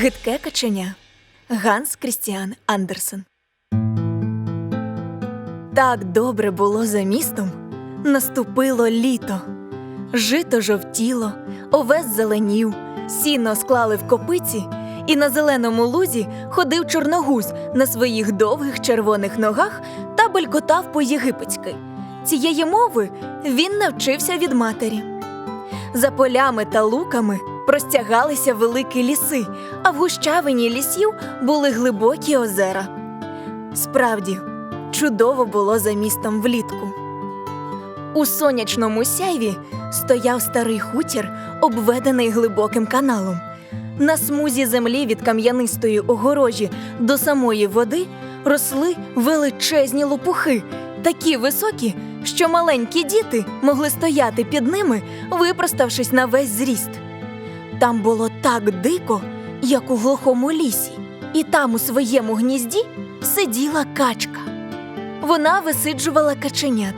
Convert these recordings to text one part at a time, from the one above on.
Гидке каченя Ганс Крістіан Андерсен. Так добре було за містом. Наступило літо. Жито жовтіло, овес зеленів, сіно склали в копиці, і на зеленому лузі ходив чорногуз на своїх довгих червоних ногах та белькотав по-єгипетськи. Цієї мови він навчився від матері. За полями та луками простягалися великі ліси, а в гущавині лісів були глибокі озера. Справді, чудово було за містом влітку. У сонячному сяйві стояв старий хутір, обведений глибоким каналом. На смузі землі від кам'янистої огорожі до самої води росли величезні лопухи, такі високі, що маленькі діти могли стояти під ними, випроставшись на весь зріст. Там було так дико, як у глухому лісі, і там у своєму гнізді сиділа качка. Вона висиджувала каченят.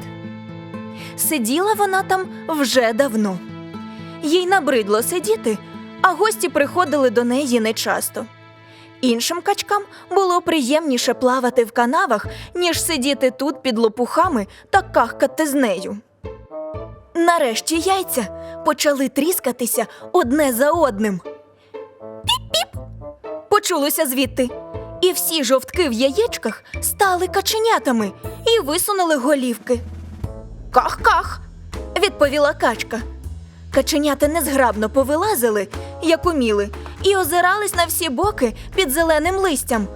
Сиділа вона там вже давно. Їй набридло сидіти, а гості приходили до неї нечасто. Іншим качкам було приємніше плавати в канавах, ніж сидіти тут під лопухами та кахкати з нею. Нарешті яйця почали тріскатися одне за одним. Почулося звідти. І всі жовтки в яєчках стали каченятами і висунули голівки. Ках-ках, відповіла качка. Каченята незграбно повилазили, як уміли, і озирались на всі боки під зеленим листям.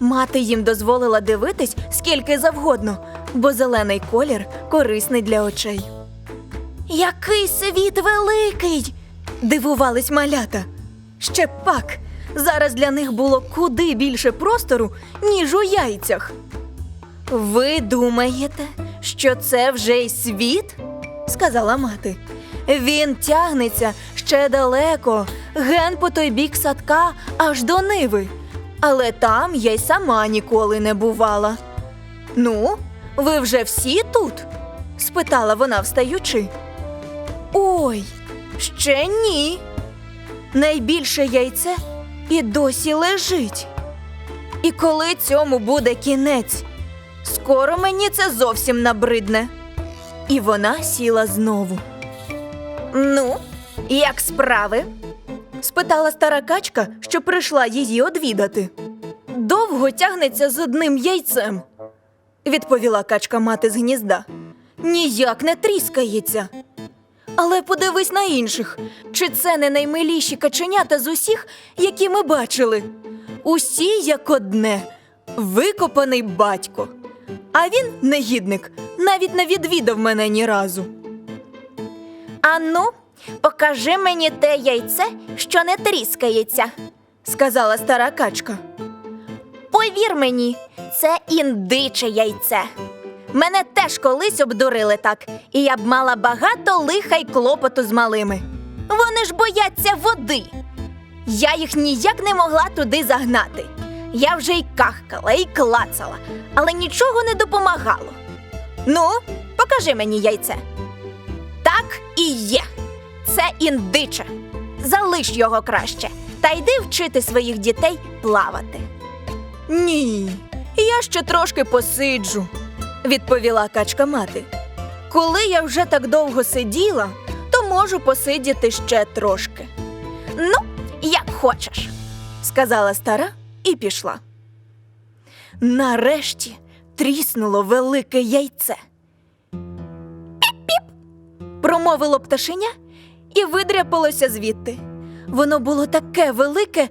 Мати їм дозволила дивитись скільки завгодно, бо зелений колір корисний для очей. Який світ великий! дивувались малята. Ще пак, зараз для них було куди більше простору, ніж у яйцях. Ви думаєте, що це вже й світ? сказала мати. Він тягнеться ще далеко, ген по той бік садка аж до ниви. Але там я й сама ніколи не бувала. Ну, ви вже всі тут? спитала вона, встаючи. Ой, ще ні. Найбільше яйце і досі лежить. І коли цьому буде кінець? Скоро мені це зовсім набридне. І вона сіла знову. Ну, як справи? спитала стара качка, що прийшла її одвідати. Довго тягнеться з одним яйцем, відповіла качка мати з гнізда. Ніяк не тріскається. Але подивись на інших, чи це не наймиліші каченята з усіх, які ми бачили. Усі як одне, викопаний батько. А він, негідник, навіть не відвідав мене ні разу. Ану, покажи мені те яйце, що не тріскається, сказала стара качка. Повір мені, це індиче яйце. Мене теж колись обдурили так, і я б мала багато лиха й клопоту з малими. Вони ж бояться води. Я їх ніяк не могла туди загнати. Я вже й кахкала, і клацала, але нічого не допомагало. Ну, покажи мені яйце. Так і є. Це індиче. Залиш його краще та йди вчити своїх дітей плавати. Ні, я ще трошки посиджу, відповіла качка мати. Коли я вже так довго сиділа, то можу посидіти ще трошки. Ну, як хочеш, сказала стара і пішла. Нарешті тріснуло велике яйце. Піп-піп! промовило пташеня і видряпалося звідти. Воно було таке велике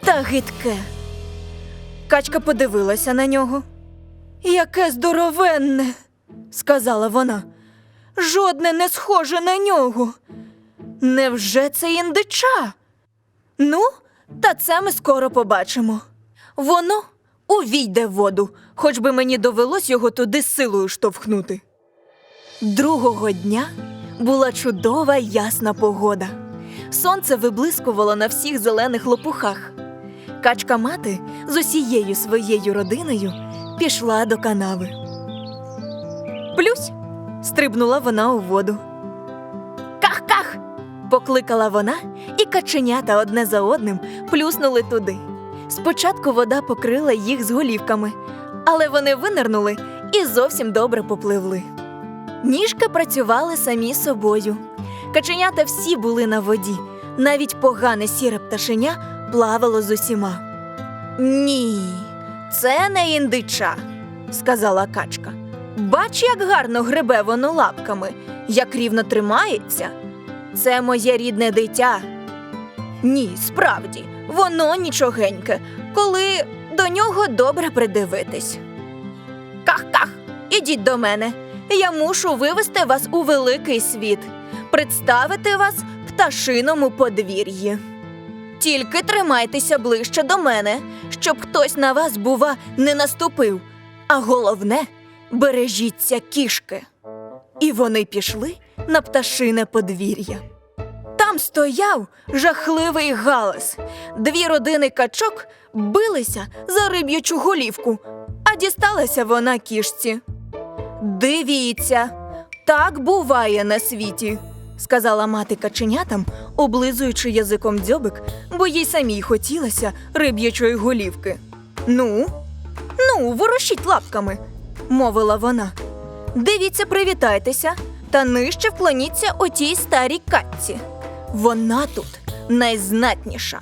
та гидке. Качка подивилася на нього. Яке здоровенне, сказала вона. Жодне не схоже на нього. Невже це індича? Ну, та це ми скоро побачимо. Воно увійде в воду, хоч би мені довелось його туди силою штовхнути. Другого дня була чудова ясна погода. Сонце виблискувало на всіх зелених лопухах. Качка мати з усією своєю родиною пішла до канави. Плюсь стрибнула вона у воду. Ках-ках! покликала вона, і каченята одне за одним плюснули туди. Спочатку вода покрила їх з голівками, але вони винирнули і зовсім добре попливли. Ніжки працювали самі собою. Каченята всі були на воді, навіть погане сіре пташеня плавало з усіма. Ні, це не індича, сказала качка. Бач, як гарно гребе воно лапками, як рівно тримається. Це моє рідне дитя. Ні, справді, воно нічогеньке, коли до нього добре придивитись. Ках-ках, ідіть до мене. Я мушу вивести вас у великий світ, представити вас пташиному подвір'ї. Тільки тримайтеся ближче до мене, щоб хтось на вас, бува, не наступив. А головне, бережіться кішки. І вони пішли на пташине подвір'я. Там стояв жахливий галас. Дві родини качок билися за риб'ячу голівку, а дісталася вона кішці. Дивіться, так буває на світі, сказала мати каченятам, облизуючи язиком дзьобик, бо їй самій хотілося риб'ячої голівки. Ну, ну, ворушіть лапками, мовила вона. Дивіться, привітайтеся та нижче вклоніться отій старій катці. Вона тут найзнатніша.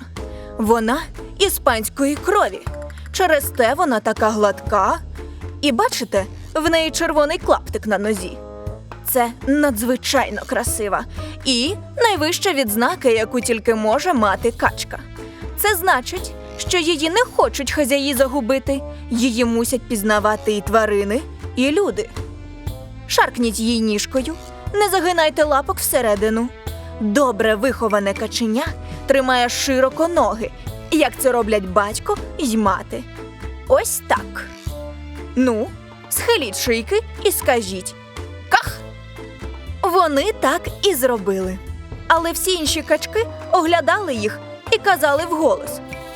Вона іспанської крові. Через те вона така гладка. І бачите, в неї червоний клаптик на нозі. Це надзвичайно красива і найвища відзнака, яку тільки може мати качка. Це значить, що її не хочуть хазяї загубити, її мусять пізнавати і тварини, і люди. Шаркніть їй ніжкою, не загинайте лапок всередину. Добре виховане каченя тримає широко ноги, як це роблять батько й мати. Ось так. Ну, схиліть шийки і скажіть! Вони так і зробили. Але всі інші качки оглядали їх і казали вголос: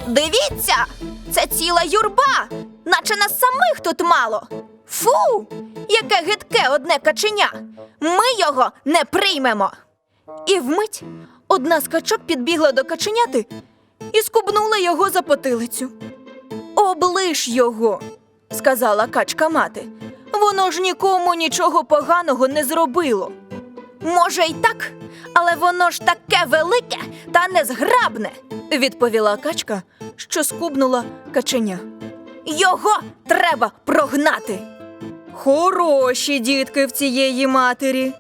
Дивіться, це ціла юрба, наче нас самих тут мало. Фу, яке гидке одне каченя. Ми його не приймемо. І вмить одна з качок підбігла до каченяти і скубнула його за потилицю. Облиш його, сказала качка мати. Воно ж нікому нічого поганого не зробило. Може, й так, але воно ж таке велике та незграбне, відповіла качка, що скубнула каченя. Його треба прогнати. Хороші дітки в цієї матері,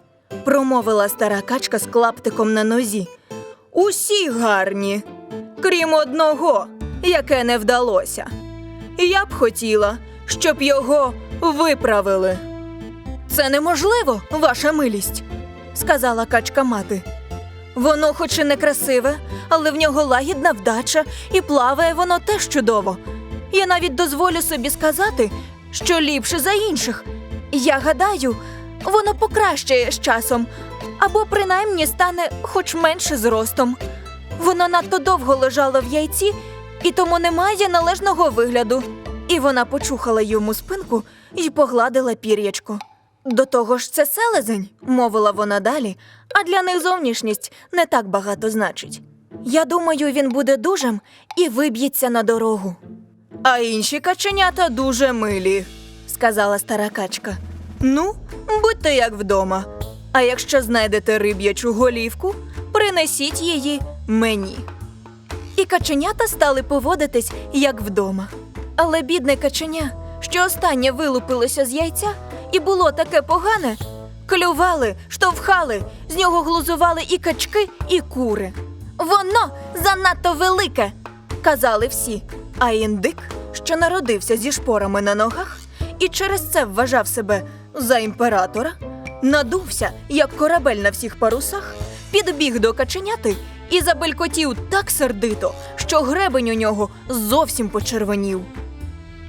промовила стара качка з клаптиком на нозі. Усі гарні, крім одного, яке не вдалося. Я б хотіла, щоб його виправили. Це неможливо, ваша милість, сказала качка мати. Воно хоч і не красиве, але в нього лагідна вдача і плаває воно теж чудово. Я навіть дозволю собі сказати, що ліпше за інших. Я гадаю, воно покращає з часом, або принаймні стане хоч менше зростом. Воно надто довго лежало в яйці і тому не має належного вигляду. І вона почухала йому спинку і погладила пір'ячко. До того ж, це селезень, мовила вона далі, а для них зовнішність не так багато значить. Я думаю, він буде дужим і виб'ється на дорогу. А інші каченята дуже милі, сказала стара качка. Ну, будьте як вдома. А якщо знайдете риб'ячу голівку, принесіть її мені. І каченята стали поводитись як вдома. Але бідне каченя, що останнє вилупилося з яйця, і було таке погане, клювали, штовхали, з нього глузували і качки, і кури. Воно занадто велике, казали всі. А індик, що народився зі шпорами на ногах, і через це вважав себе за імператора, надувся, як корабель на всіх парусах, підбіг до каченяти і забелькотів так сердито, що гребень у нього зовсім почервонів.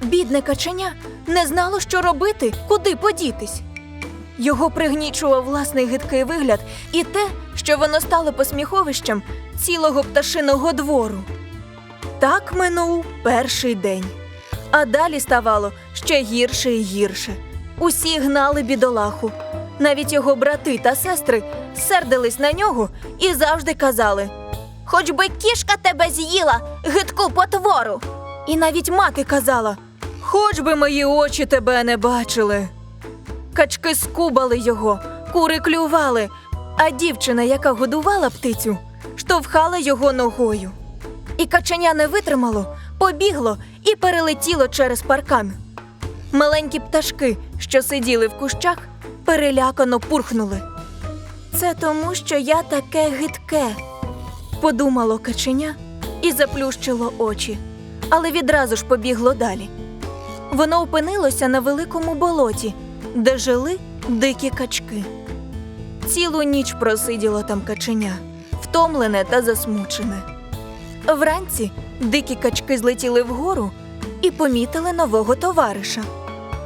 Бідне каченя не знало, що робити, куди подітись. Його пригнічував власний гидкий вигляд і те, що воно стало посміховищем цілого пташиного двору. Так минув перший день. А далі ставало ще гірше і гірше. Усі гнали бідолаху. Навіть його брати та сестри сердились на нього і завжди казали: хоч би кішка тебе з'їла, гидку потвору. І навіть мати казала: Хоч би мої очі тебе не бачили. Качки скубали його, кури клювали, а дівчина, яка годувала птицю, штовхала його ногою. І каченя не витримало, побігло і перелетіло через паркан. Маленькі пташки, що сиділи в кущах, перелякано пурхнули. Це тому, що я таке гидке, подумало каченя і заплющило очі, але відразу ж побігло далі. Воно опинилося на великому болоті, де жили дикі качки. Цілу ніч просиділо там каченя, втомлене та засмучене. Вранці дикі качки злетіли вгору і помітили нового товариша.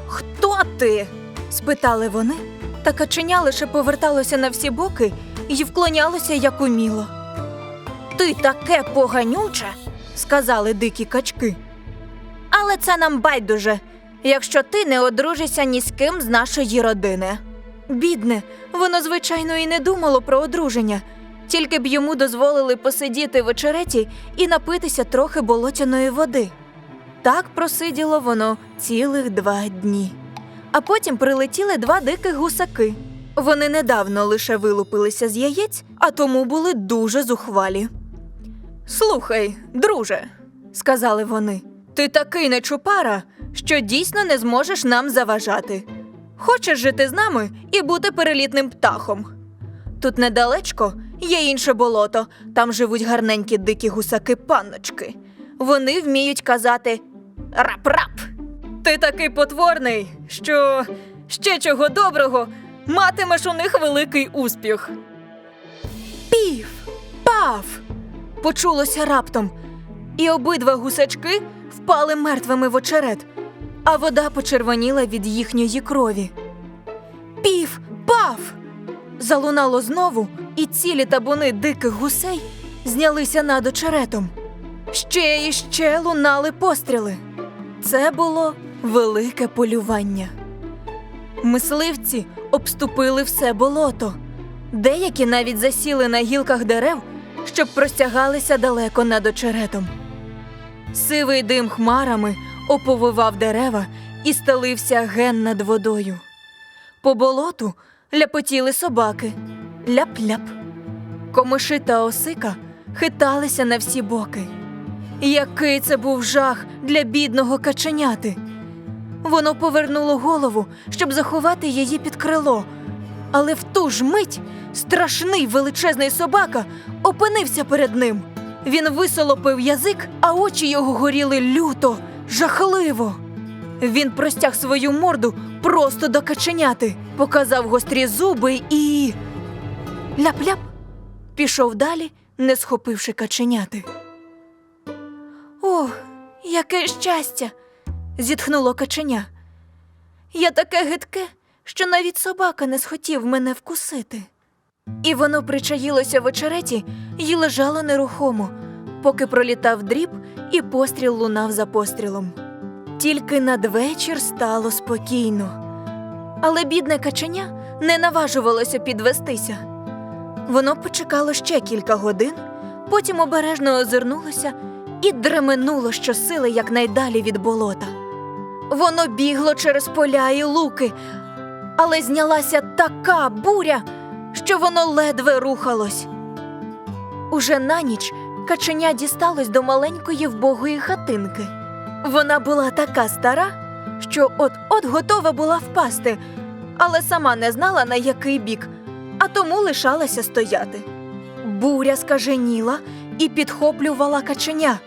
Хто ти? спитали вони, та каченя лише поверталося на всі боки і вклонялося як уміло. Ти таке поганюче, сказали дикі качки. Але це нам байдуже, якщо ти не одружишся ні з ким з нашої родини. Бідне, воно, звичайно, і не думало про одруження, тільки б йому дозволили посидіти в очереті і напитися трохи болотяної води. Так просиділо воно цілих два дні. А потім прилетіли два диких гусаки. Вони недавно лише вилупилися з яєць, а тому були дуже зухвалі. Слухай, друже, сказали вони, ти такий нечупара, що дійсно не зможеш нам заважати. Хочеш жити з нами і бути перелітним птахом. Тут недалечко є інше болото, там живуть гарненькі дикі гусаки-панночки. Вони вміють казати рап-рап. Ти такий потворний, що ще чого доброго матимеш у них великий успіх. Пів, пав. Почулося раптом, і обидва гусачки впали мертвими в очерет, а вода почервоніла від їхньої крові. Пів, пав. Залунало знову, і цілі табуни диких гусей знялися над очеретом. Ще і ще лунали постріли. Це було велике полювання. Мисливці обступили все болото. Деякі навіть засіли на гілках дерев, щоб простягалися далеко над очеретом. Сивий дим хмарами оповивав дерева і стелився ген над водою. По болоту ляпотіли собаки, ляп-ляп. Комиши та осика хиталися на всі боки. Який це був жах для бідного каченяти. Воно повернуло голову, щоб заховати її під крило. Але в ту ж мить страшний величезний собака опинився перед ним. Він висолопив язик, а очі його горіли люто, жахливо. Він простяг свою морду просто до каченяти, показав гострі зуби і. Ляп-ляп пішов далі, не схопивши каченяти. О, яке щастя! зітхнуло каченя. Я таке гидке, що навіть собака не схотів мене вкусити. І воно причаїлося в очереті і лежало нерухомо, поки пролітав дріб і постріл лунав за пострілом. Тільки надвечір стало спокійно. Але бідне каченя не наважувалося підвестися. Воно почекало ще кілька годин, потім обережно озирнулося і дременуло щосили якнайдалі від болота. Воно бігло через поля і луки, але знялася така буря, що воно ледве рухалось. Уже на ніч каченя дісталось до маленької вбогої хатинки. Вона була така стара, що от-от готова була впасти, але сама не знала на який бік, а тому лишалася стояти. Буря скаженіла і підхоплювала каченя.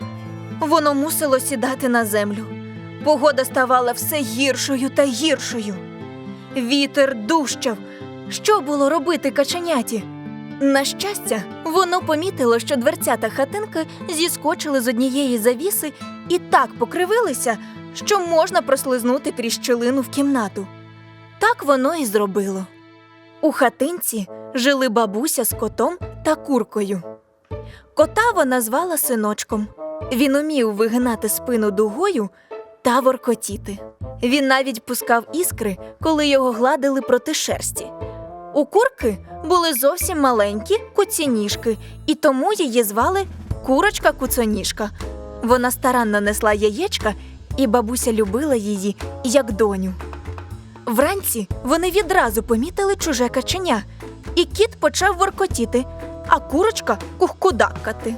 Воно мусило сідати на землю. Погода ставала все гіршою та гіршою. Вітер дужчав. Що було робити каченяті? На щастя, воно помітило, що дверцята хатинки зіскочили з однієї завіси і так покривилися, що можна прослизнути крізь щілину в кімнату. Так воно і зробило. У хатинці жили бабуся з котом та куркою. Кота вона звала синочком. Він умів вигинати спину дугою та воркотіти. Він навіть пускав іскри, коли його гладили проти шерсті. У курки були зовсім маленькі куцініжки, і тому її звали курочка куцоніжка. Вона старанно несла яєчка, і бабуся любила її як доню. Вранці вони відразу помітили чуже каченя, і кіт почав воркотіти, а курочка кухкудакати.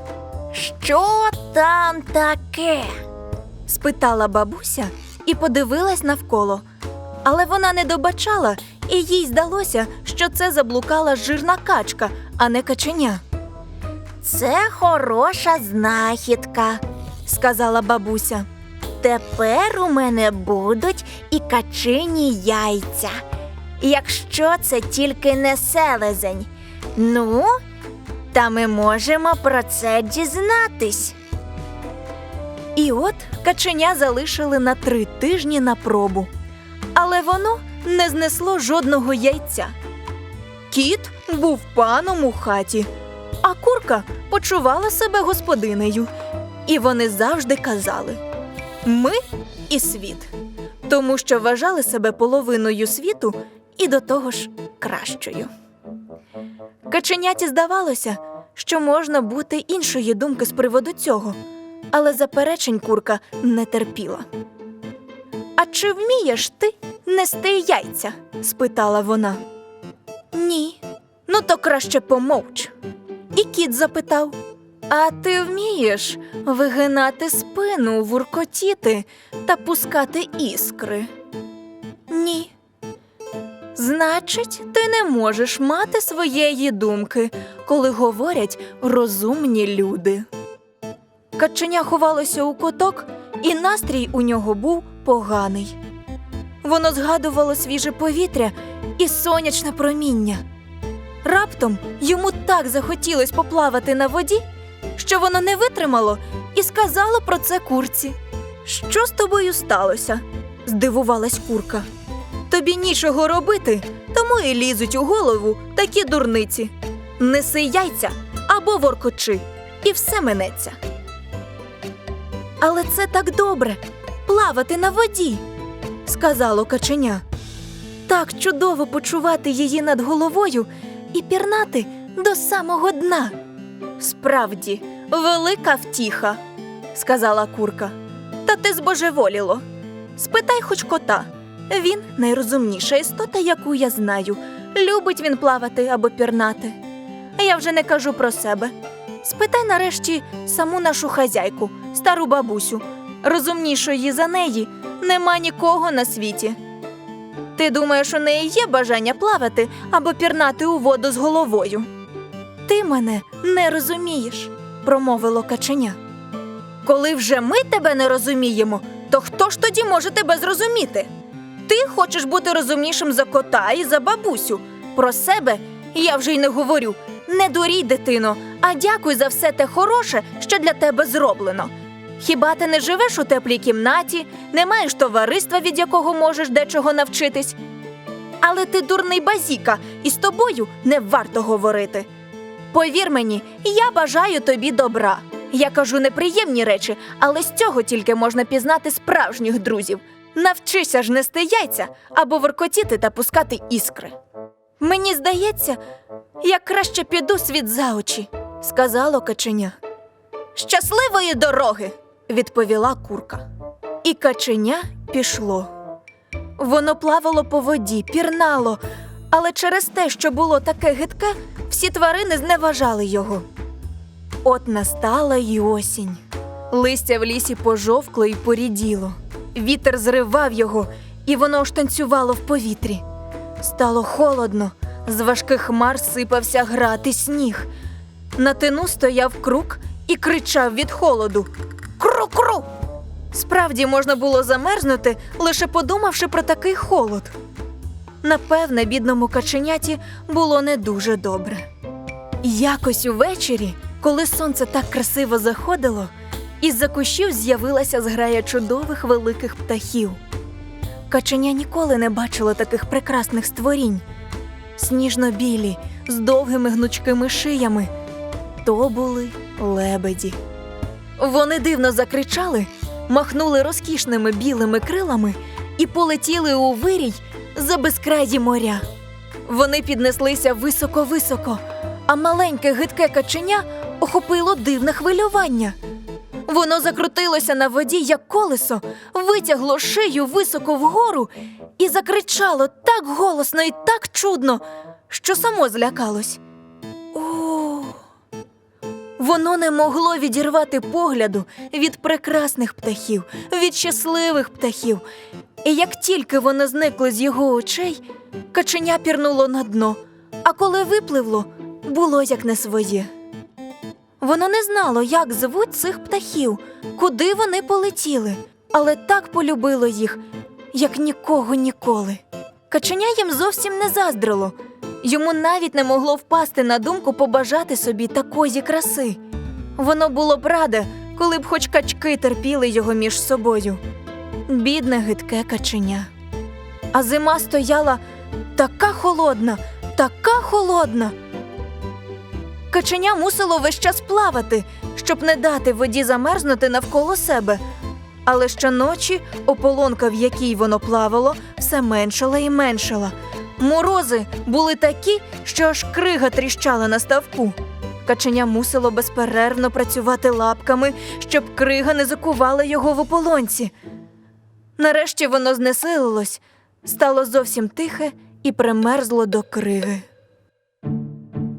Що там таке? спитала бабуся і подивилась навколо. Але вона не добачала, і їй здалося, що це заблукала жирна качка, а не каченя, Це хороша знахідка. сказала бабуся. Тепер у мене будуть і качині яйця. Якщо це тільки не селезень. Ну, та ми можемо про це дізнатись. І от каченя залишили на три тижні на пробу. Але воно не знесло жодного яйця. Кіт був паном у хаті, а курка почувала себе господинею. І вони завжди казали: Ми і світ, тому що вважали себе половиною світу і до того ж кращою. Каченяті здавалося, що можна бути іншої думки з приводу цього, але заперечень курка не терпіла. А чи вмієш ти нести яйця? спитала вона. Ні. Ну то краще помовч. І кіт запитав: А ти вмієш вигинати спину, вуркотіти та пускати іскри? Ні. Значить, ти не можеш мати своєї думки, коли говорять розумні люди. Каченя ховалося у куток, і настрій у нього був поганий. Воно згадувало свіже повітря і сонячне проміння. Раптом йому так захотілось поплавати на воді, що воно не витримало і сказало про це курці. Що з тобою сталося? здивувалась курка. Тобі нічого робити, тому і лізуть у голову такі дурниці. Неси яйця або воркочи, і все минеться. Але це так добре плавати на воді, сказало каченя. Так чудово почувати її над головою і пірнати до самого дна. Справді, велика втіха, сказала курка. Та ти збожеволіло. Спитай хоч кота. Він найрозумніша істота, яку я знаю. Любить він плавати або пірнати. Я вже не кажу про себе. Спитай нарешті саму нашу хазяйку, стару бабусю. Розумнішої за неї нема нікого на світі. Ти думаєш, у неї є бажання плавати або пірнати у воду з головою? Ти мене не розумієш, промовило каченя. Коли вже ми тебе не розуміємо, то хто ж тоді може тебе зрозуміти? Ти хочеш бути розумнішим за кота і за бабусю. Про себе я вже й не говорю. Не дурій, дитино, а дякуй за все те хороше, що для тебе зроблено. Хіба ти не живеш у теплій кімнаті, не маєш товариства, від якого можеш дечого навчитись? Але ти дурний базіка, і з тобою не варто говорити. Повір мені, я бажаю тобі добра. Я кажу неприємні речі, але з цього тільки можна пізнати справжніх друзів. Навчися ж нести яйця або воркотіти та пускати іскри. Мені здається, я краще піду світ за очі, сказало каченя. Щасливої дороги, відповіла курка. І каченя пішло. Воно плавало по воді, пірнало, але через те, що було таке гидке, всі тварини зневажали його. От настала й осінь. Листя в лісі пожовкло і поріділо. Вітер зривав його, і воно штанцювало в повітрі. Стало холодно, з важких хмар сипався грати сніг. На тину стояв крук і кричав від холоду: Кру-кру! Справді можна було замерзнути, лише подумавши про такий холод. Напевне, бідному каченяті було не дуже добре. Якось увечері, коли сонце так красиво заходило, із-за кущів з'явилася зграя чудових великих птахів. Каченя ніколи не бачило таких прекрасних створінь. Сніжно-білі, з довгими гнучкими шиями. То були лебеді. Вони дивно закричали, махнули розкішними білими крилами і полетіли у вирій за безкраї моря. Вони піднеслися високо-високо, а маленьке гидке каченя охопило дивне хвилювання. Воно закрутилося на воді, як колесо, витягло шию високо вгору і закричало так голосно і так чудно, що само злякалось. Воно не могло відірвати погляду від прекрасних птахів, від щасливих птахів. І як тільки воно зникло з його очей, каченя пірнуло на дно, а коли випливло, було як не своє. Воно не знало, як звуть цих птахів, куди вони полетіли, але так полюбило їх, як нікого ніколи. Каченя їм зовсім не заздрило. Йому навіть не могло впасти на думку побажати собі такої краси. Воно було б раде, коли б хоч качки терпіли його між собою. Бідне гидке каченя. А зима стояла така холодна, така холодна. Каченя мусило весь час плавати, щоб не дати воді замерзнути навколо себе. Але щоночі ополонка, в якій воно плавало, все меншала і меншала. Морози були такі, що аж крига тріщала на ставку. Каченя мусило безперервно працювати лапками, щоб крига не закувала його в ополонці. Нарешті воно знесилилось, стало зовсім тихе і примерзло до криги.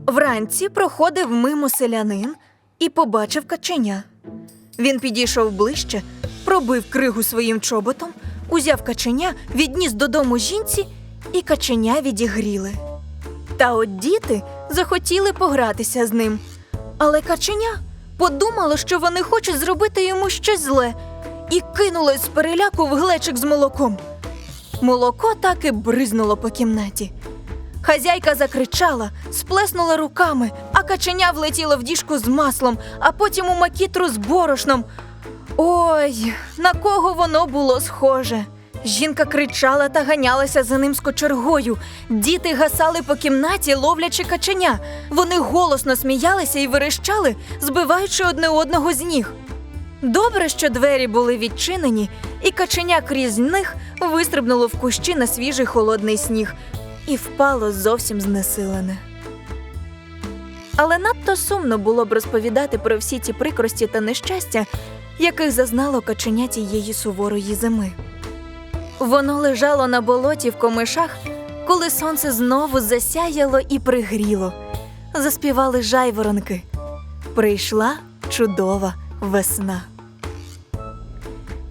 Вранці проходив мимо селянин і побачив каченя. Він підійшов ближче, пробив кригу своїм чоботом, узяв каченя, відніс додому жінці, і каченя відігріли. Та от діти захотіли погратися з ним. Але каченя подумало, що вони хочуть зробити йому щось зле, і кинулось з переляку в глечик з молоком. Молоко так і бризнуло по кімнаті. Хазяйка закричала, сплеснула руками, а каченя влетіло в діжку з маслом, а потім у макітру з борошном. Ой, на кого воно було схоже. Жінка кричала та ганялася за ним з кочергою. Діти гасали по кімнаті, ловлячи каченя. Вони голосно сміялися і верещали, збиваючи одне одного з ніг. Добре, що двері були відчинені, і каченя крізь них вистрибнуло в кущі на свіжий холодний сніг і впало зовсім знесилене. Але надто сумно було б розповідати про всі ті прикрості та нещастя, яких зазнало каченя тієї суворої зими. Воно лежало на болоті в комишах, коли сонце знову засяяло і пригріло. Заспівали жайворонки. Прийшла чудова весна.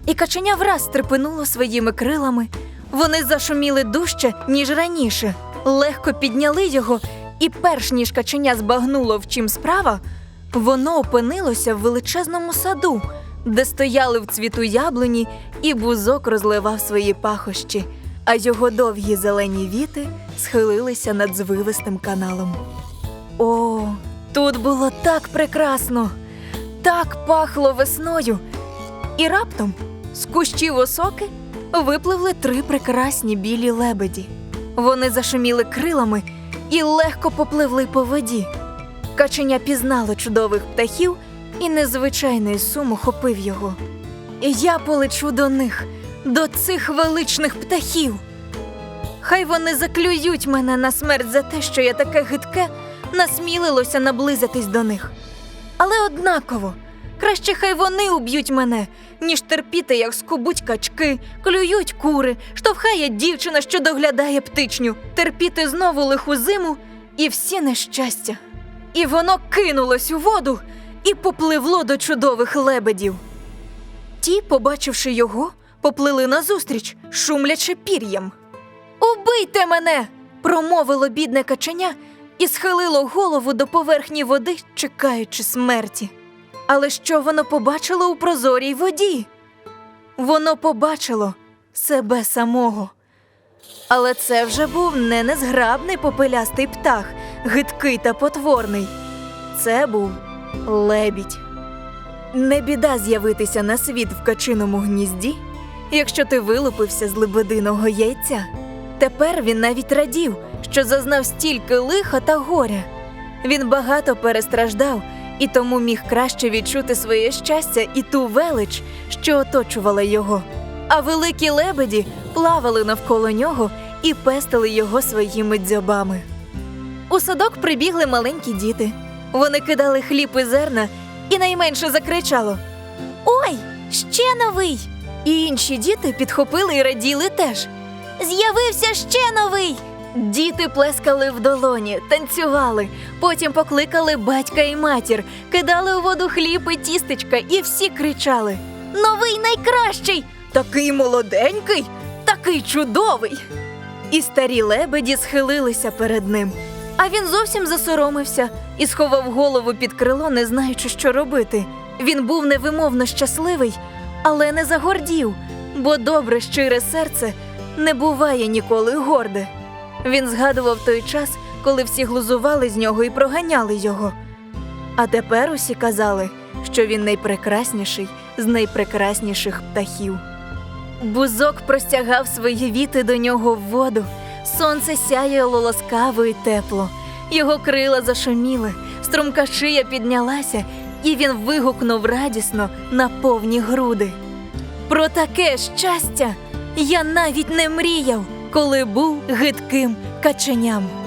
І каченя враз стрепенуло своїми крилами. Вони зашуміли дужче, ніж раніше, легко підняли його, і перш ніж каченя збагнуло, в чим справа, воно опинилося в величезному саду, де стояли в цвіту яблуні, і бузок розливав свої пахощі, а його довгі зелені віти схилилися над звивистим каналом. О, тут було так прекрасно, так пахло весною. І раптом з кущів осоки випливли три прекрасні білі лебеді. Вони зашуміли крилами і легко попливли по воді. Каченя пізнало чудових птахів, і незвичайний сум охопив його. І я полечу до них, до цих величних птахів. Хай вони заклюють мене на смерть за те, що я таке гидке насмілилося наблизитись до них. Але однаково, краще хай вони уб'ють мене, ніж терпіти, як скубуть качки, клюють кури, штовхає дівчина, що доглядає птичню, терпіти знову лиху зиму і всі нещастя. І воно кинулось у воду і попливло до чудових лебедів. Ті, побачивши його, поплили назустріч, шумлячи пір'ям. Убийте мене! промовило бідне каченя і схилило голову до поверхні води, чекаючи смерті. Але що воно побачило у прозорій воді? Воно побачило себе самого. Але це вже був не незграбний попелястий птах, гидкий та потворний. Це був лебідь. Не біда з'явитися на світ в качиному гнізді, якщо ти вилупився з лебединого яйця. Тепер він навіть радів, що зазнав стільки лиха та горя. Він багато перестраждав і тому міг краще відчути своє щастя і ту велич, що оточувала його. А великі лебеді плавали навколо нього і пестили його своїми дзьобами. У садок прибігли маленькі діти. Вони кидали хліб і зерна, і найменше закричало. Ой, ще новий! І інші діти підхопили і раділи теж. З'явився ще новий. Діти плескали в долоні, танцювали, потім покликали батька і матір, кидали у воду хліб і тістечка, і всі кричали: Новий найкращий. Такий молоденький, такий чудовий. І старі лебеді схилилися перед ним. А він зовсім засоромився і сховав голову під крило, не знаючи, що робити. Він був невимовно щасливий, але не загордів, бо добре щире серце не буває ніколи горде. Він згадував той час, коли всі глузували з нього і проганяли його. А тепер усі казали, що він найпрекрасніший з найпрекрасніших птахів. Бузок простягав свої віти до нього в воду. Сонце сяяло ласкаво і тепло. Його крила зашуміли, струмка шия піднялася, і він вигукнув радісно на повні груди. Про таке щастя я навіть не мріяв, коли був гидким каченям.